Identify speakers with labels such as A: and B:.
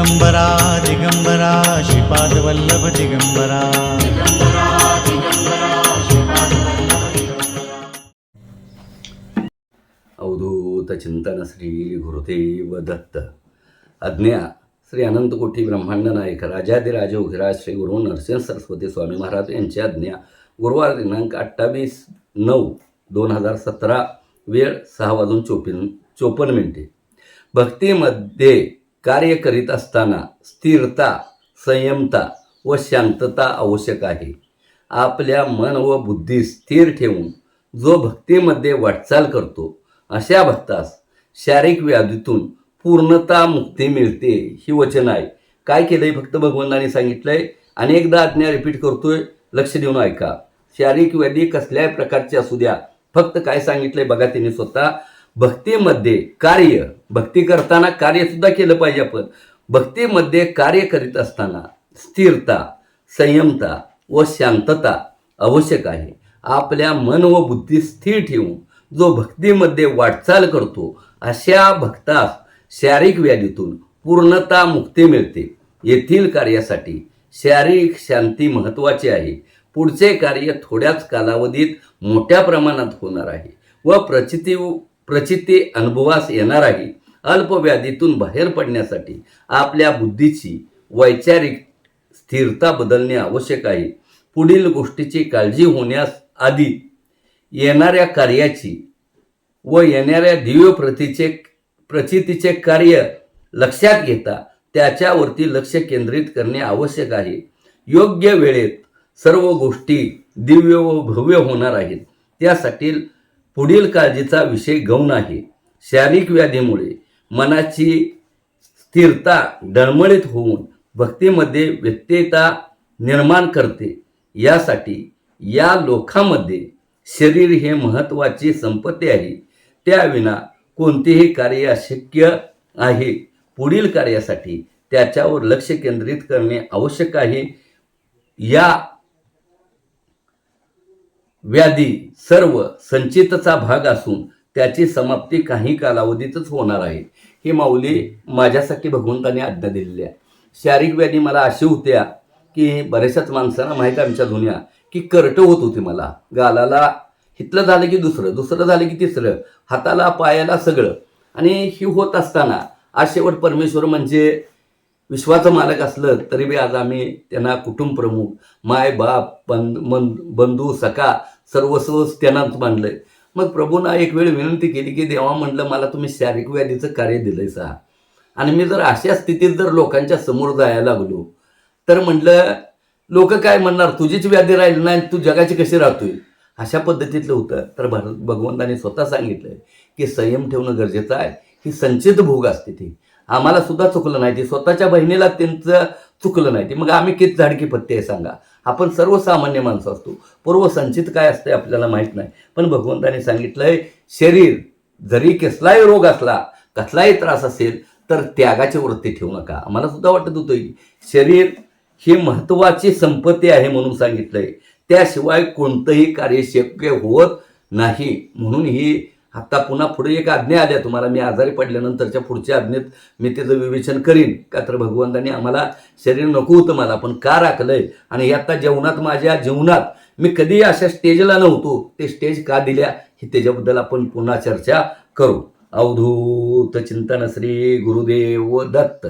A: दिगंबरा दिगंबरा श्रीपादवल्लभ दिगंबरा.
B: अवधूत चिंतन श्री गुरुदेव दत्त. आज्ञा श्री अनंतकोटी ब्रह्मांड नायक राजाधिराज उघिराज श्री गुरु नरसिंह सरस्वती स्वामी महाराज यांची आज्ञा. गुरुवार दिनांक अठ्ठावीस नऊ दोन हजार सतरा वेळ सहा वाजून चोपन्न चोपन्न मिनिटे. भक्तीमध्ये कार्य करीत असताना स्थिरता संयमता व शांतता आवश्यक आहे. आपल्या मन व बुद्धी स्थिर ठेवून जो भक्तीमध्ये वाटचाल करतो अशा भक्तास शारीरिक व्याधीतून पूर्णता मुक्ती मिळते ही वचन आहे. काय केलंय फक्त भगवंताने सांगितलंय? अनेकदा आज्ञा रिपीट करतोय. लक्ष देऊन ऐका. शारीरिक व्याधी कसल्याही प्रकारची असू द्या. फक्त काय सांगितलंय बघा तिने स्वतः. भक्तीमध्ये कार्य भक्ती करताना कार्य सुद्धा केलं पाहिजे आपण. भक्तीमध्ये कार्य करीत असताना स्थिरता संयमता व शांतता आवश्यक आहे. आपल्या मन व बुद्धी स्थिर ठेवून जो भक्तीमध्ये वाटचाल करतो अशा भक्तास शारीरिक व्याधीतून पूर्णता मुक्ती मिळते. येथील कार्यासाठी शारीरिक शांती महत्त्वाची आहे. पुढचे कार्य थोड्याच कालावधीत मोठ्या प्रमाणात होणार आहे व प्रचिती प्रचिती अनुभवास येणार आहे अल्पव्याधीतून बाहेर पडण्यासाठी आपल्या बुद्धीची वैचारिक स्थिरता बदलणे आवश्यक आहे. पुढील गोष्टीची काळजी होण्यास आधी येणाऱ्या कार्याची व येणाऱ्या दिव्य प्रतीचे प्रचितीचे कार्य लक्षात घेता त्याच्यावरती लक्ष केंद्रित करणे आवश्यक आहे. योग्य वेळेत सर्व गोष्टी दिव्य व भव्य होणार आहेत. त्यासाठी पुढील काळजीचा विषय गौण आहे. शारीरिक व्याधीमुळे मनाची स्थिरता डळमळीत होऊन भक्तीमध्ये व्यत्ययता निर्माण करते. यासाठी या लोकांमध्ये शरीर हे महत्त्वाची संपत्ती आहे. त्याविना कोणतेही कार्य अशक्य आहे. पुढील कार्यासाठी त्याच्यावर लक्ष केंद्रित करणे आवश्यक आहे. या व्याधी सर्व संचितचा भाग असून त्याची समाप्ती काही कालावधीतच होणार आहे. ही माऊली माझ्यासाठी भगवंताने आज्ञा दिलेली आहे. शारीरिक व्याधी मला अशी होत्या की बऱ्याचशाच माणसांना माहीत आहे आमच्या जुन्या की करट होत होती मला. गालाला हितलं झालं की दुसरं दुसरं झालं की तिसरं हाताला पायाला सगळं. आणि ही होत असताना आज शेवट परमेश्वर म्हणजे विश्वाचं मालक असलं तरी बी आज आम्ही त्यांना कुटुंब प्रमुख माय बाप बंद मन बंधू सखा सर्वस्व त्यांनाच मानलंय. मग प्रभूंना एक वेळ विनंती केली की देवा म्हणलं मला तुम्ही शारीरिक व्याधीचं कार्य दिलंय सा. आणि मी जर अशा स्थितीत जर लोकांच्या समोर जायला लागलो तर म्हटलं लोक काय म्हणणार? तुझीच व्याधी राहिली नाही तू जगाची कशी राहतोय? अशा पद्धतीतलं होतं. तर भर भगवंताने स्वतः सांगितलंय की संयम ठेवणं गरजेचं आहे. ही संचित भोग असते ती. आम्हाला सुद्धा चुकलं नाही. ते स्वतःच्या बहिणीला त्यांचं चुकलं नाही. ते मग आम्ही किती झाडकी पत्ती आहे सांगा. आपण सर्वसामान्य माणसं असतो. पूर्व संचित काय असते आपल्याला माहीत नाही. पण भगवंताने सांगितलंय शरीर जरी कसलाही रोग असला कसलाही त्रास असेल तर त्यागाची वृत्ती ठेवू नका. आम्हाला सुद्धा वाटत होतं की शरीर ही महत्त्वाची संपत्ती आहे म्हणून सांगितलंय. त्याशिवाय कोणतंही कार्य शक्य होत नाही. म्हणून ही आत्ता पुन्हा पुढे एक आज्ञा आल्या. तुम्हाला मी आजारी पडल्यानंतरच्या पुढच्या आज्ञेत मी त्याचं विवेचन करीन. का तर भगवंताने आम्हाला शरीर नको होतं मला पण का राखलंय? आणि आता जेवणात माझ्या जीवनात मी कधी अशा स्टेजला नव्हतो. ते स्टेज का दिल्या हे त्याच्याबद्दल आपण पुन्हा चर्चा करू. अवधूत चिंतन श्री गुरुदेव दत्त.